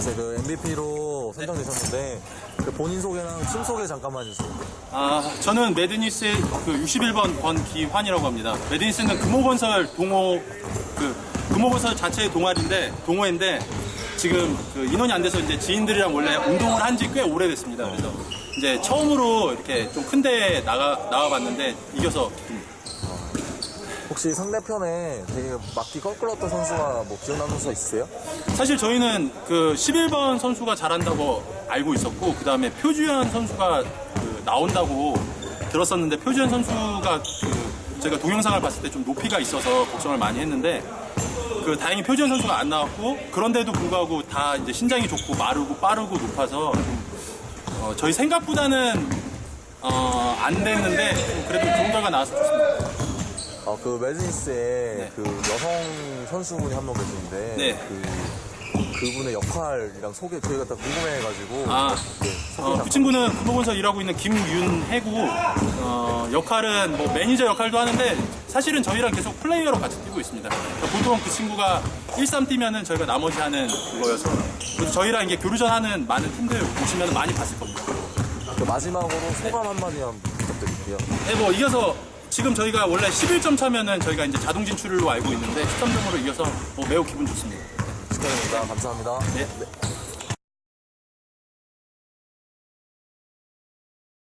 그래서 그 MVP로 선정되셨는데 그 본인 소개랑 팀 소개 잠깐만 해주세요. 아, 저는 매드니스의 그 61번 권기환이라고 합니다. 매드니스는 금호건설 동호 그 금호건설 자체의 동아리인데 동호회인데 지금 그 인원이 안 돼서 이제 지인들이랑 원래 운동을 한 지 꽤 오래됐습니다. 그래서 이제 처음으로 이렇게 좀큰 대회 나가 나와봤는데 이겨서 기쁩니다. 혹시 상대편에 되게 막기 껄끄러웠던 선수가 뭐 기억나는 선수가 있으세요? 사실 저희는 그 11번 선수가 잘한다고 알고 있었고 그 다음에 표주현 선수가 그 나온다고 들었었는데 표주현 선수가 그 제가 동영상을 봤을 때 좀 높이가 있어서 걱정을 많이 했는데 그 다행히 표주현 선수가 안 나왔고 그런데도 불구하고 다 이제 신장이 좋고 마르고 빠르고 높아서 좀 어, 저희 생각보다는 어, 안 됐는데 좀 그래도 좋은 결과 나와서 좋습니다. 어, 그 매드니스에 네. 그 여성 선수분이 한명 계시는데 네. 그 그분의 역할이랑 소개 저희가 다 궁금해가지고 아, 네, 소개 어. 그 친구는 금호건설 일하고 있는 김윤혜고 어, 역할은 뭐 매니저 역할도 하는데 사실은 저희랑 계속 플레이어로 같이 뛰고 있습니다. 그러니까 보통 그 친구가 1-3 뛰면은 저희가 나머지 하는 그거여서 그래서 저희랑 이게 교류전 하는 많은 팀들 보시면 많이 봤을 겁니다. 그 마지막으로 소감 한마디만 부탁드릴게요. 네, 뭐 이겨서 지금 저희가 원래 11점 차면은 저희가 이제 자동 진출로 알고 있는데 13점으로 이겨서 뭐 매우 기분 좋습니다. 축하드립니다. 감사합니다. 네.